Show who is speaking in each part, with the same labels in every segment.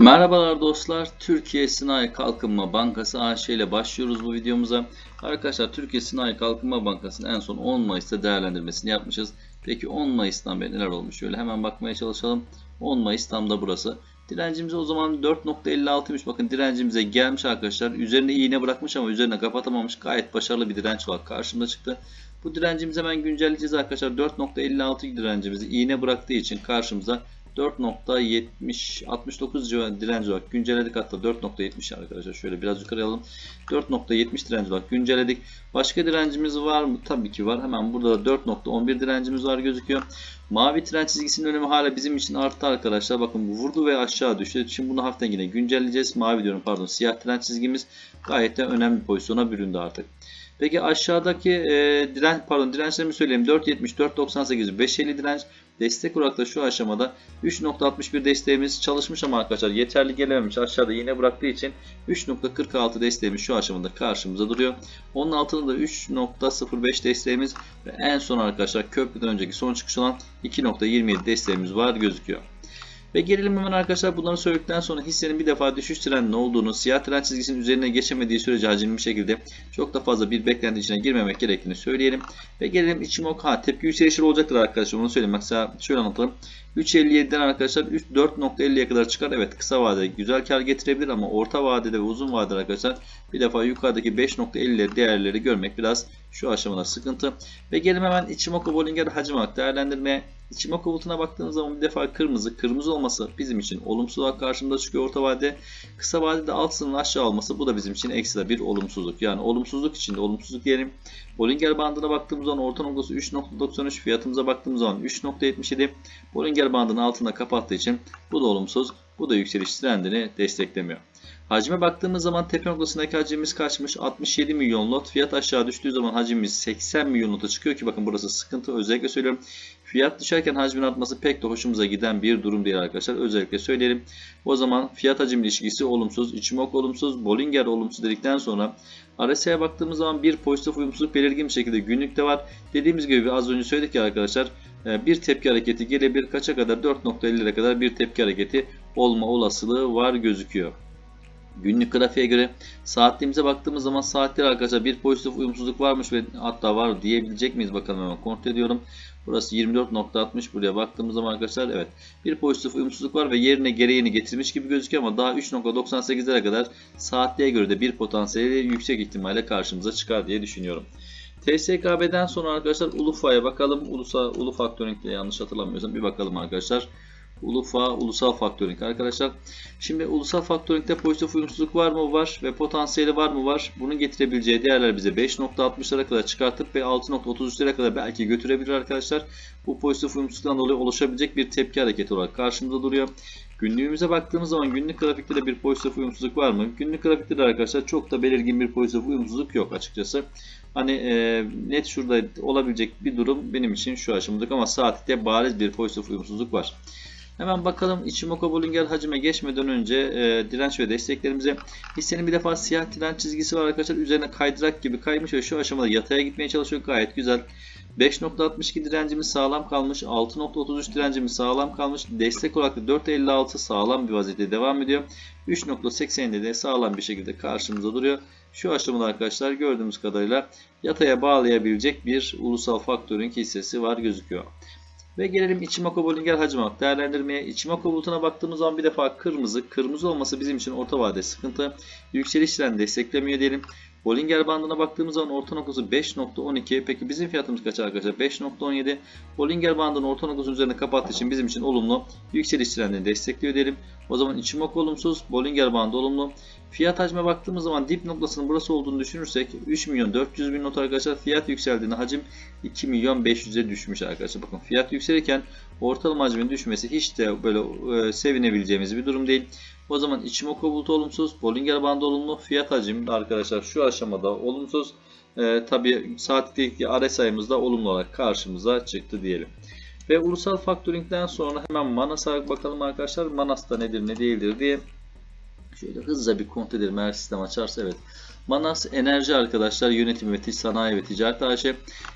Speaker 1: Merhabalar dostlar. Türkiye Sınai Kalkınma Bankası AŞ ile başlıyoruz bu videomuza. Arkadaşlar Türkiye Sınai Kalkınma Bankası'nın en son 10 Mayıs'ta değerlendirmesini yapmışız. Peki 10 Mayıs'tan beri neler olmuş? Şöyle hemen bakmaya çalışalım. 10 Mayıs tam da burası. Direncimiz o zaman 4.56'ymış. Bakın direncimize gelmiş arkadaşlar. Üzerine iğne bırakmış ama üzerine kapatamamış. Gayet başarılı bir direnç var. Karşımda çıktı. Bu direncimizi hemen güncelleyeceğiz arkadaşlar. 4.56 direncimizi iğne bıraktığı için karşımıza 4.70 69 civarı direnç olarak güncelledik hatta 4.70 arkadaşlar. Şöyle biraz yukarı alalım. 4.70 direnç olarak güncelledik başka direncimiz var mı? Tabii ki var. Hemen burada da 4.11 direncimiz var gözüküyor. Mavi direnç çizgisinin önemi hala bizim için arttı arkadaşlar. Bakın bu vurdu ve aşağı düştü. Şimdi bunu hafiften yine güncelleyeceğiz. Mavi diyorum pardon siyah direnç çizgimiz gayet de önemli bir pozisyona büründü artık. Peki aşağıdaki e, direnç pardon dirençlerimi söyleyeyim. 4.70, 4.98, 5.50 direnç. Destek olarak da şu aşamada 3.61 desteğimiz çalışmış ama arkadaşlar yeterli gelememiş. Aşağıda yine bıraktığı için 3.46 desteğimiz şu aşamada karşımıza duruyor. Onun altında da 3.05 desteğimiz ve en son arkadaşlar köprüden önceki son çıkış olan 2.27 desteğimiz var gözüküyor. Ve gelelim hemen arkadaşlar bunları söyledikten sonra hissenin bir defa düşüş trendinin olduğunu, siyah trend çizgisinin üzerine geçemediği sürece hacimli bir şekilde çok da fazla bir beklenti içine girmemek gerektiğini söyleyelim. Ve gelelim Ichimoku ha tepki yükselişleri olacaktır arkadaşlar onu söyleyeyim. Mesela şöyle anlatalım. 3.57'den arkadaşlar 4.50'ye kadar çıkar. Evet kısa vadede güzel kar getirebilir ama orta vadede ve uzun vadede arkadaşlar bir defa yukarıdaki 5.50 değerleri görmek biraz şu aşamada sıkıntı. Ve gelelim hemen Ichimoku Bollinger hacim olarak değerlendirmeye. Ichimoku bulutuna baktığımız zaman bir defa kırmızı. Kırmızı olması bizim için olumsuz olarak karşımıza çıkıyor orta vadede. Kısa vadede alt sınırın aşağı olması bu da bizim için ekstra bir olumsuzluk. Yani olumsuzluk içinde olumsuzluk diyelim. Bollinger bandına baktığımız zaman orta noktası 3.93 fiyatımıza baktığımız zaman 3.77 Bollinger bandının altında kapattığı için bu da olumsuz. Bu da yükseliş trendini desteklemiyor. Hacme baktığımız zaman tepe noktasındaki hacimimiz kaçmış? 67 milyon lot. Fiyat aşağı düştüğü zaman hacimimiz 80 milyon lota çıkıyor ki bakın burası sıkıntı. Özellikle söylüyorum. Fiyat düşerken hacmin artması pek de hoşumuza giden bir durum değil arkadaşlar. Özellikle söyleyelim. O zaman fiyat hacim ilişkisi olumsuz. Ichimoku olumsuz. Bollinger olumsuz dedikten sonra RSI'ye baktığımız zaman bir pozitif uyumsuzluk belirgin bir şekilde günlükte var. Dediğimiz gibi az önce söyledik ya arkadaşlar bir tepki hareketi gelebilir. Kaça kadar? 4.50'lere kadar bir tepki hareketi olma olasılığı var gözüküyor. Günlük grafiğe göre saatliğimize baktığımız zaman saatler arkadaşlar bir pozitif uyumsuzluk varmış ve hatta var diyebilecek miyiz bakalım hemen kontrol ediyorum. Burası 24.60 buraya baktığımız zaman arkadaşlar evet bir pozitif uyumsuzluk var ve yerine gereğini getirmiş gibi gözüküyor ama daha 3.98'lere kadar saatliğe göre de bir potansiyeli yüksek ihtimalle karşımıza çıkar diye düşünüyorum. TSKB'den sonra arkadaşlar Ulufa'ya bakalım. Ulusa, Ulu Factoring yanlış hatırlamıyorsam bir bakalım arkadaşlar. Ulufa, ulusal faktöring arkadaşlar. Şimdi ulusal faktöringde pozitif uyumsuzluk var mı? Var. Ve potansiyeli var mı? Var. Bunun getirebileceği değerler bize 5.60'lara kadar çıkartıp ve 6.33'lere kadar belki götürebilir arkadaşlar. Bu pozitif uyumsuzluktan dolayı oluşabilecek bir tepki hareketi olarak karşımıza duruyor. Günlüğümüze baktığımız zaman günlük grafikte de bir pozitif uyumsuzluk var mı? Günlük grafikte de arkadaşlar çok da belirgin bir pozitif uyumsuzluk yok açıkçası. Hani e, net şurada olabilecek bir durum benim için şu aşamadık ama saatte bariz bir pozitif uyumsuzluk var. Hemen bakalım Ichimoku Bollinger hacime geçmeden önce e, direnç ve desteklerimize. Hissenin bir defa siyah direnç çizgisi var arkadaşlar. Üzerine kaydırak gibi kaymış ve şu aşamada yataya gitmeye çalışıyor. Gayet güzel. 5.62 direncimiz sağlam kalmış. 6.33 direncimiz sağlam kalmış. Destek olarak da 4.56 sağlam bir vaziyette devam ediyor. 3.80'de de sağlam bir şekilde karşımıza duruyor. Şu aşamada arkadaşlar gördüğümüz kadarıyla yataya bağlayabilecek bir ulusal faktörün hissesi var gözüküyor. Ve gelelim Ichimoku Bollinger hacim olarak değerlendirmeye. Ichimoku bulutuna baktığımız zaman bir defa kırmızı. Kırmızı olması bizim için orta vade sıkıntı. Yükseliş trendi desteklemiyor diyelim. Bollinger bandına baktığımız zaman orta noktası 5.12. Peki bizim fiyatımız kaç arkadaşlar? 5.17. Bollinger bandının orta noktasının üzerine kapattığı için bizim için olumlu. Yükseliş trendini destekliyor diyelim. O zaman Ichimoku olumsuz, Bollinger bandı olumlu. Fiyat hacme baktığımız zaman dip noktasının burası olduğunu düşünürsek 3 milyon 400 bin not arkadaşlar fiyat yükseldiğinde hacim 2 milyon 500'e düşmüş arkadaşlar. Bakın fiyat yükselirken ortalama hacmin düşmesi hiç de böyle e, sevinebileceğimiz bir durum değil. O zaman Ichimoku bulutu olumsuz, Bollinger bandı olumlu, fiyat hacim arkadaşlar şu aşamada olumsuz. E, Tabi saatlik RSI'miz da olumlu olarak karşımıza çıktı diyelim. Ve ulusal faktöringden sonra hemen Manas'a bakalım arkadaşlar. Manas da nedir ne değildir diye Şöyle hızlıca bir kontrol edelim eğer sistem açarsa evet. Manas Enerji arkadaşlar yönetim ve sanayi ve ticaret AŞ.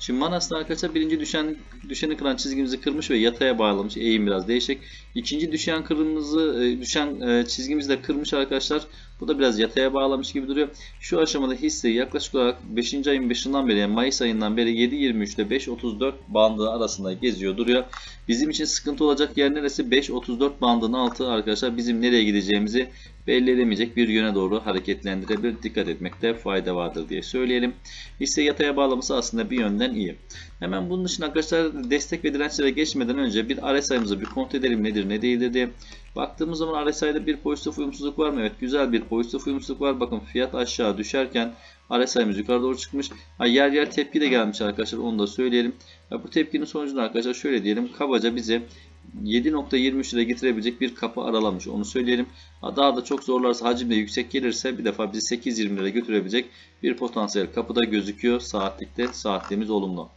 Speaker 1: Şimdi Manas'ta arkadaşlar birinci düşen düşeni kıran çizgimizi kırmış ve yataya bağlamış. Eğim biraz değişik. İkinci düşen kırmızı e, düşen e, çizgimizi de kırmış arkadaşlar. Bu da biraz yataya bağlamış gibi duruyor. Şu aşamada hisseyi yaklaşık olarak 5. ayın 5'inden beri yani Mayıs ayından beri 7.23 ile 5.34 bandı arasında geziyor duruyor. Bizim için sıkıntı olacak yer neresi? 5.34 bandının altı arkadaşlar bizim nereye gideceğimizi belli edemeyecek bir yöne doğru hareketlendirebilir. Dikkat etmekte fayda vardır diye söyleyelim. Hisse yataya bağlaması aslında bir yönden iyi. Hemen bunun için arkadaşlar destek ve dirençlere geçmeden önce bir RSI'mızı bir kontrol edelim nedir ne değildir diye. Baktığımız zaman RSI'de bir pozitif uyumsuzluk var mı? Evet güzel bir pozitif uyumsuzluk var. Bakın fiyat aşağı düşerken RSI'miz yukarı doğru çıkmış. Ha, yer yer tepki de gelmiş arkadaşlar onu da söyleyelim. Ha, bu tepkinin sonucunda arkadaşlar şöyle diyelim kabaca bize 7.23 lira getirebilecek bir kapı aralamış onu söyleyelim. Ha, Daha da çok zorlarsa hacim de yüksek gelirse bir defa bizi 8.20 lira götürebilecek bir potansiyel kapıda gözüküyor saatlikte. Saatliğimiz olumlu.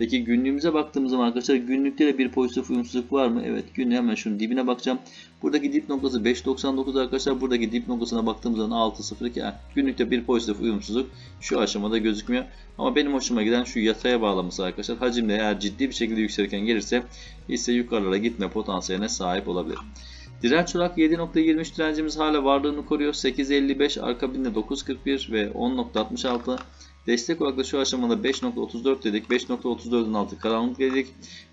Speaker 1: Peki günlüğümüze baktığımız zaman arkadaşlar günlükte de bir pozitif uyumsuzluk var mı? Evet günlüğü hemen şunun dibine bakacağım. Buradaki dip noktası 5.99 arkadaşlar. Buradaki dip noktasına baktığımız zaman 6.02. Yani günlükte bir pozitif uyumsuzluk şu aşamada gözükmüyor. Ama benim hoşuma giden şu yataya bağlaması arkadaşlar. Hacimde eğer ciddi bir şekilde yükselirken gelirse hisse yukarılara gitme potansiyeline sahip olabilir. Direnç olarak 7.23 direncimiz hala varlığını koruyor. 8.55 akabinde 9.41 ve 10.66 Destek olarak da şu aşamada 5.34 dedik. 5.34'ün altı karanlık dedik.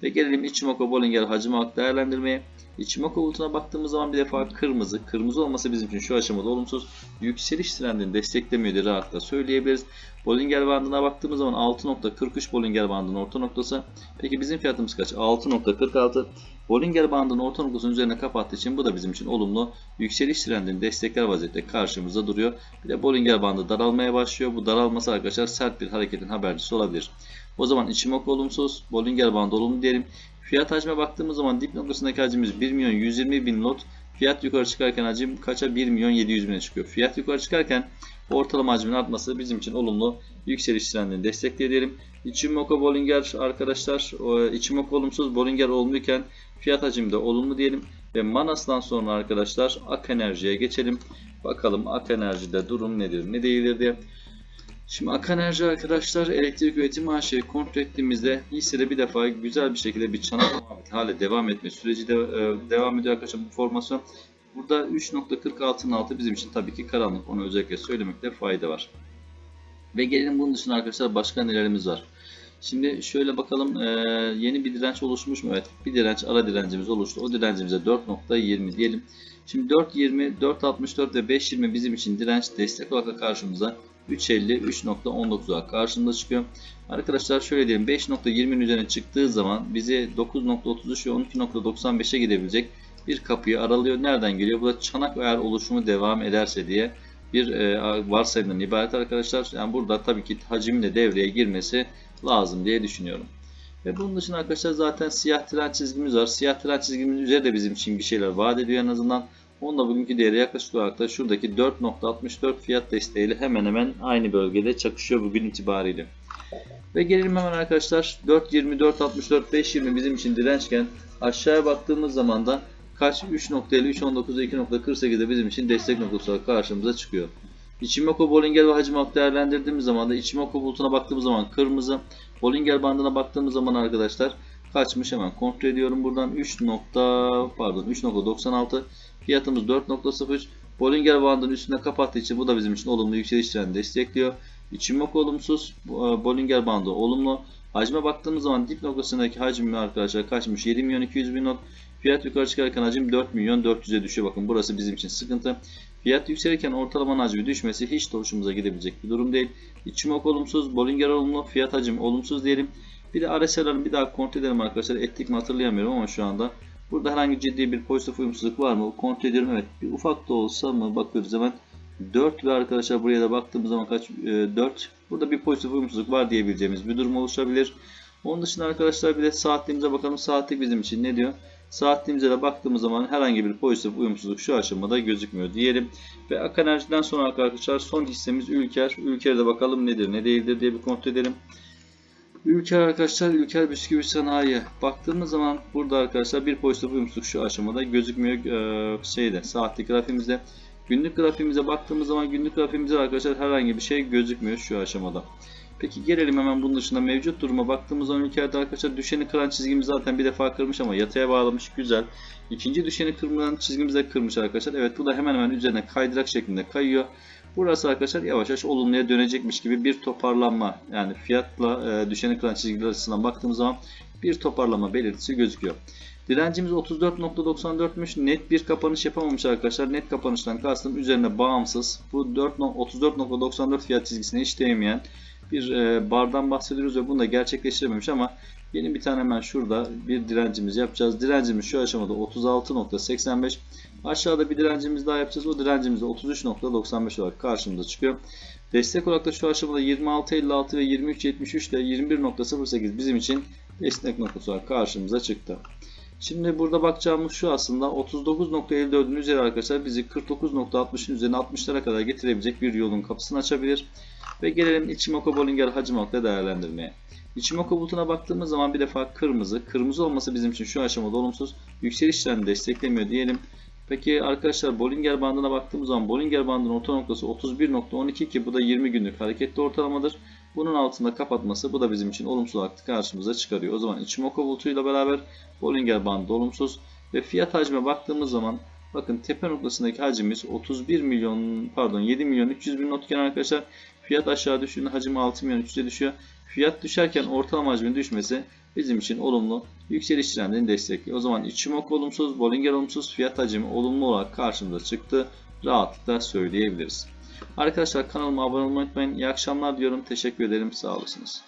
Speaker 1: Ve gelelim Ichimoku Bollinger hacim olarak değerlendirmeye. Ichimoku bulutuna baktığımız zaman bir defa kırmızı. Kırmızı olması bizim için şu aşamada olumsuz. Yükseliş trendini desteklemiyor diye rahatlıkla söyleyebiliriz. Bollinger bandına baktığımız zaman 6.43 Bollinger bandının orta noktası. Peki bizim fiyatımız kaç? 6.46. Bollinger bandının orta noktasının üzerine kapattığı için bu da bizim için olumlu. Yükseliş trendini destekler vaziyette karşımızda duruyor. Bir de Bollinger bandı daralmaya başlıyor. Bu daralması arkadaşlar sert bir hareketin habercisi olabilir. O zaman Ichimoku olumsuz, Bollinger bandı olumlu diyelim. Fiyat hacme baktığımız zaman dip noktasındaki hacmimiz 1 milyon 120 bin lot. Fiyat yukarı çıkarken hacim kaça? 1 milyon 700 bine çıkıyor. Fiyat yukarı çıkarken ortalama hacmin artması bizim için olumlu yükseliş trendini destekleyelim. Ichimoku Bollinger arkadaşlar o, Ichimoku olumsuz Bollinger olumluyken fiyat hacim de olumlu diyelim. Ve Manas'tan sonra arkadaşlar Ak Enerji'ye geçelim. Bakalım Ak Enerji'de durum nedir ne değildir diye. Şimdi Ak Enerji arkadaşlar elektrik üretim AŞ'yi kontrol ettiğimizde hissede bir defa güzel bir şekilde bir çanak muhabbeti hale devam etme süreci de e, devam ediyor arkadaşlar bu formasyon. Burada 3.46'nın altı bizim için tabii ki karanlık. Onu özellikle söylemekte fayda var. Ve gelelim bunun dışında arkadaşlar başka nelerimiz var. Şimdi şöyle bakalım e, yeni bir direnç oluşmuş mu? Evet bir direnç ara direncimiz oluştu. O direncimize 4.20 diyelim. Şimdi 4.20, 4.64 ve 5.20 bizim için direnç destek olarak karşımıza 3.50, 3.19 olarak karşımıza çıkıyor. Arkadaşlar şöyle diyelim 5.20'nin üzerine çıktığı zaman bizi 9.33 ve 12.95'e gidebilecek bir kapıyı aralıyor. Nereden geliyor? Bu da çanak eğer oluşumu devam ederse diye bir e, varsayımdan ibaret arkadaşlar. Yani burada tabii ki hacmin de devreye girmesi lazım diye düşünüyorum. Ve bunun dışında arkadaşlar zaten siyah tren çizgimiz var. Siyah tren çizgimiz üzerinde bizim için bir şeyler vaat ediyor en azından. Onunla bugünkü değeri yaklaşık olarak da şuradaki 4.64 fiyat desteğiyle hemen hemen aynı bölgede çakışıyor bugün itibariyle. Ve gelelim hemen arkadaşlar 4.20, 4.64, 5.20 bizim için dirençken aşağıya baktığımız zaman da kaç 3.50, 3.19 ve 2.48'de bizim için destek noktası olarak karşımıza çıkıyor. Ichimoku, Bollinger ve hacim olarak değerlendirdiğimiz zaman da Ichimoku bulutuna baktığımız zaman kırmızı, Bollinger bandına baktığımız zaman arkadaşlar kaçmış hemen kontrol ediyorum buradan 3. pardon 3.96 fiyatımız 4.03 Bollinger bandının üstüne kapattığı için bu da bizim için olumlu yükseliş trendini destekliyor. Ichimoku olumsuz, Bollinger bandı olumlu. Hacme baktığımız zaman dip noktasındaki hacim arkadaşlar kaçmış 7 milyon 200 bin not. Fiyat yukarı çıkarken hacim 4 milyon 400'e düşüyor. Bakın burası bizim için sıkıntı. Fiyat yükselirken ortalama hacmi düşmesi hiç de hoşumuza gidebilecek bir durum değil. Ichimoku olumsuz, Bollinger olumlu, fiyat hacim olumsuz diyelim. Bir de RSI'larını bir daha kontrol edelim arkadaşlar. Ettik mi hatırlayamıyorum ama şu anda. Burada herhangi ciddi bir pozitif uyumsuzluk var mı? Kontrol ediyorum. Evet. Bir ufak da olsa mı? Bakıyoruz hemen. 4 ve arkadaşlar buraya da baktığımız zaman kaç? 4. Burada bir pozitif uyumsuzluk var diyebileceğimiz bir durum oluşabilir. Onun dışında arkadaşlar bir de saatliğimize bakalım. Saatlik bizim için ne diyor? Saatliğimize de baktığımız zaman herhangi bir pozitif uyumsuzluk şu aşamada gözükmüyor diyelim. Ve Ak Enerji'den sonra arkadaşlar son hissemiz Ülker. Ülker'e de bakalım nedir ne değildir diye bir kontrol edelim. Ülker arkadaşlar Ülker Bisküvi Sanayi. Baktığımız zaman burada arkadaşlar bir pozitif uyumsuzluk şu aşamada gözükmüyor ee, şeyde saatlik grafiğimizde. Günlük grafiğimize baktığımız zaman günlük grafiğimizde arkadaşlar herhangi bir şey gözükmüyor şu aşamada. Peki gelelim hemen bunun dışında mevcut duruma baktığımız zaman ülkelerde arkadaşlar düşeni kıran çizgimiz zaten bir defa kırmış ama yataya bağlamış güzel. İkinci düşeni kırmayan çizgimiz de kırmış arkadaşlar. Evet bu da hemen hemen üzerine kaydırak şeklinde kayıyor. Burası arkadaşlar yavaş yavaş olumluya dönecekmiş gibi bir toparlanma yani fiyatla e, düşeni kıran çizgiler açısından baktığımız zaman bir toparlama belirtisi gözüküyor. Direncimiz 34.94'müş. Net bir kapanış yapamamış arkadaşlar. Net kapanıştan kastım üzerine bağımsız. Bu 4 34.94 fiyat çizgisine hiç değmeyen bir e, bardan bahsediyoruz ve bunu da gerçekleştirememiş ama yeni bir tane hemen şurada bir direncimiz yapacağız. Direncimiz şu aşamada 36.85. Aşağıda bir direncimiz daha yapacağız. O direncimiz de 33.95 olarak karşımıza çıkıyor. Destek olarak da şu aşamada 26.56 ve 23.73 ile 21.08 bizim için destek noktası olarak karşımıza çıktı. Şimdi burada bakacağımız şu aslında 39.54'ün üzeri arkadaşlar bizi 49.60'ın üzerine 60'lara kadar getirebilecek bir yolun kapısını açabilir. Ve gelelim Ichimoku Bollinger hacim halkla değerlendirmeye. Ichimoku bulutuna baktığımız zaman bir defa kırmızı. Kırmızı olması bizim için şu aşamada olumsuz. Yükseliş trendini desteklemiyor diyelim. Peki arkadaşlar Bollinger bandına baktığımız zaman Bollinger bandının orta noktası 31.12 ki bu da 20 günlük hareketli ortalamadır. Bunun altında kapatması bu da bizim için olumsuz olarak karşımıza çıkarıyor. O zaman Ichimoku bulutuyla beraber Bollinger bandı olumsuz ve fiyat hacme baktığımız zaman bakın tepe noktasındaki hacimiz 31 milyon pardon 7 milyon 300 bin notken arkadaşlar fiyat aşağı düştüğünde hacim 6 milyon 300'e düşüyor. Fiyat düşerken ortalama hacmin düşmesi bizim için olumlu yükseliş trendini destekliyor. O zaman Ichimoku olumsuz, Bollinger olumsuz, fiyat hacmi olumlu olarak karşımıza çıktı. Rahatlıkla söyleyebiliriz. Arkadaşlar kanalıma abone olmayı unutmayın. İyi akşamlar diyorum. Teşekkür ederim. Sağ olasınız.